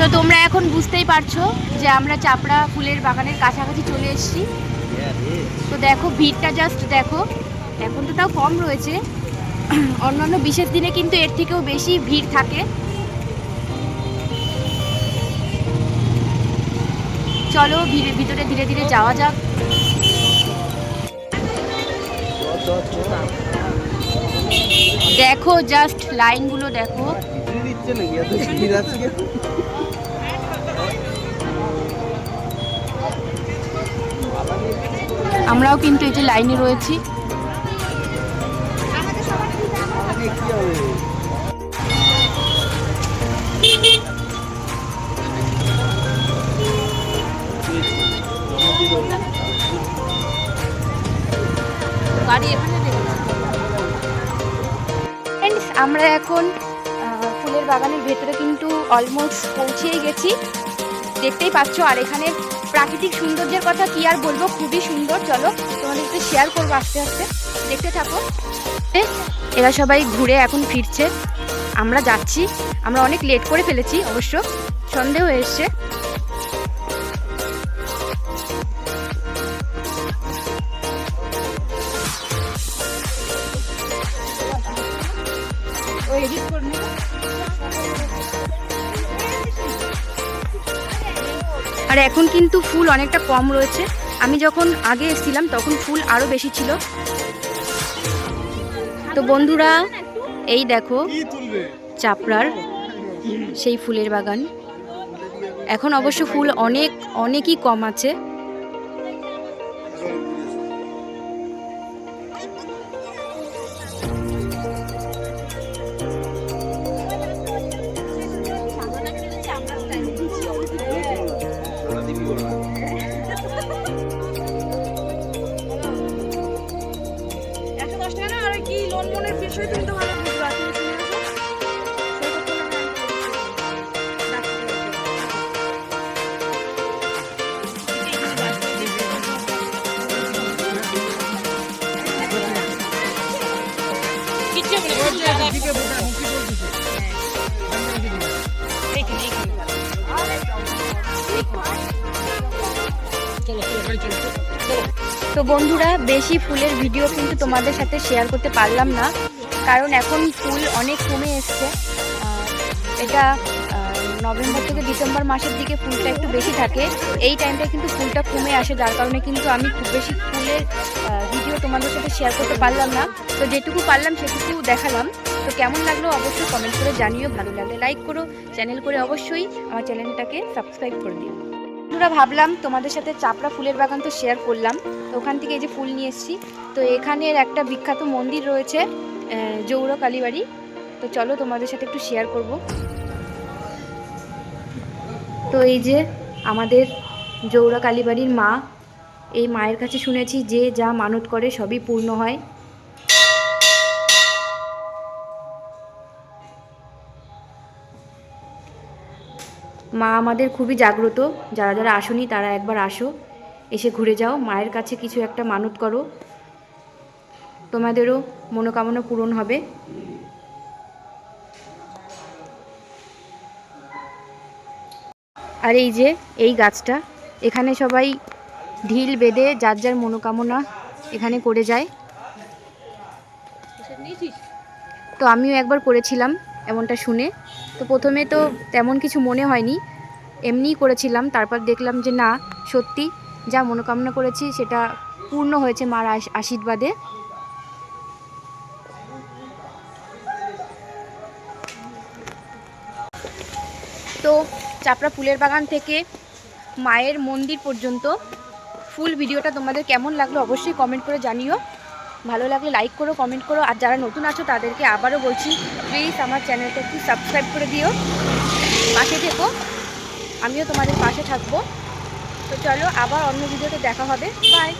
তো তোমরা এখন বুঝতেই পারছ যে আমরা চাপড়া ফুলের বাগানের কাছাকাছি চলে এসেছি। তো দেখো, ভিড়টা জাস্ট দেখো। এখন তো তাও কম রয়েছে। অন্যান্য বিশেষ দিনে কিন্তু এর থেকেও বেশি ভিড় থাকে। চলো, ভিড়ের ভিতরে ধীরে ধীরে যাওয়া যাক। দেখো জাস্ট লাইনগুলো দেখো। আমরাও কিন্তু এই যে লাইনে রয়েছি। আমরা এখন ফুলের বাগানের ভেতরে কিন্তু অলমোস্ট পৌঁছেই গেছি। দেখতেই পাচ্ছো, আর এখানে প্রাকৃতিক সৌন্দর্যের কথা কি আর বলব? খুবই সুন্দর, চলো তোমাদেরকে শেয়ার করব আস্তে আস্তে। দেখতে থাকো। এরা সবাই ঘুরে এখন ফিরছে। আমরা যাচ্ছি। আমরা অনেক লেট করে ফেলেছি অবশ্য। সন্ধে হয়ে এসছে। আর এখন কিন্তু ফুল অনেকটা কম রয়েছে। আমি যখন আগে এসেছিলাম তখন ফুল আরও বেশি ছিল। তো বন্ধুরা এই দেখো চাপড়ার সেই ফুলের বাগান। এখন অবশ্য ফুল অনেক অনেকই কম আছে। মোনের বিষয় তুমি তো ভালো বুঝবা তুমি শুনে আসো তো বন্ধুরা বেশি ফুলের ভিডিও কিন্তু তোমাদের সাথে শেয়ার করতে পারলাম না, কারণ এখন ফুল অনেক কমে এসছে। এটা নভেম্বর থেকে ডিসেম্বর মাসের দিকে ফুলটা একটু বেশি থাকে। এই টাইমটা কিন্তু ফুলটা কমে আসে, যার কারণে কিন্তু আমি খুব বেশি ফুলের ভিডিও তোমাদের সাথে শেয়ার করতে পারলাম না। তো যেটুকু পারলাম, সেটুকু দেখালাম। তো কেমন লাগল অবশ্যই কমেন্ট করে জানিও, ভালো লাগলে লাইক করো চ্যানেল করে অবশ্যই আমার চ্যানেলটাকে সাবস্ক্রাইব করে দিও। বন্ধুরা, ভাবলাম তোমাদের সাথে চাপড়া ফুলের বাগান তো শেয়ার করলাম। তো ওখান থেকে এই যে ফুল নিয়ে এসেছি। তো এখানের একটা বিখ্যাত মন্দির রয়েছে জৌর কালীবাড়ি। তো চলো তোমাদের সাথে একটু শেয়ার করব। তো এই যে আমাদের জৌরা কালীবাড়ির মা, এই মায়ের কাছে শুনেছি যে যা মানত করে সবই পূর্ণ হয়। মা আমাদের খুবই জাগ্রত। যারা যারা আসনি, তারা একবার আসো। এসে ঘুরে যাও। মায়ের কাছে কিছু একটা মানত করো। তোমাদেরও মনোকামনা পূরণ হবে। আর এই যে, এই গাছটা, এখানে সবাই ঢিল বেঁধে যার যার মনোকামনা এখানে করে যায়। তো আমিও একবার করেছিলাম। এমনটা শুনে। তো প্রথমে তো তেমন কিছু মনে হয়নি। এমনিই করেছিলাম, তারপর দেখলাম যে না, সত্যি যা মনোকামনা করেছি সেটা পূর্ণ হয়েছে মার আশ- আশীর্বাদে। তো চাপড়া ফুলের বাগান থেকে মায়ের মন্দির পর্যন্ত ফুল ভিডিওটা তোমাদের কেমন লাগল অবশ্যই কমেন্ট করে জানিও। ভালো লাগলে লাইক করো কমেন্ট করো, আর যারা নতুন আছো তাদেরকে আবারও বলছি প্লিজ আমার চ্যানেলটা একটু সাবস্ক্রাইব করে দিও। পাশে থেকো। আমিও তোমাদের পাশে থাকব। তো চলো আবার অন্য ভিডিওতে দেখা হবে। বাই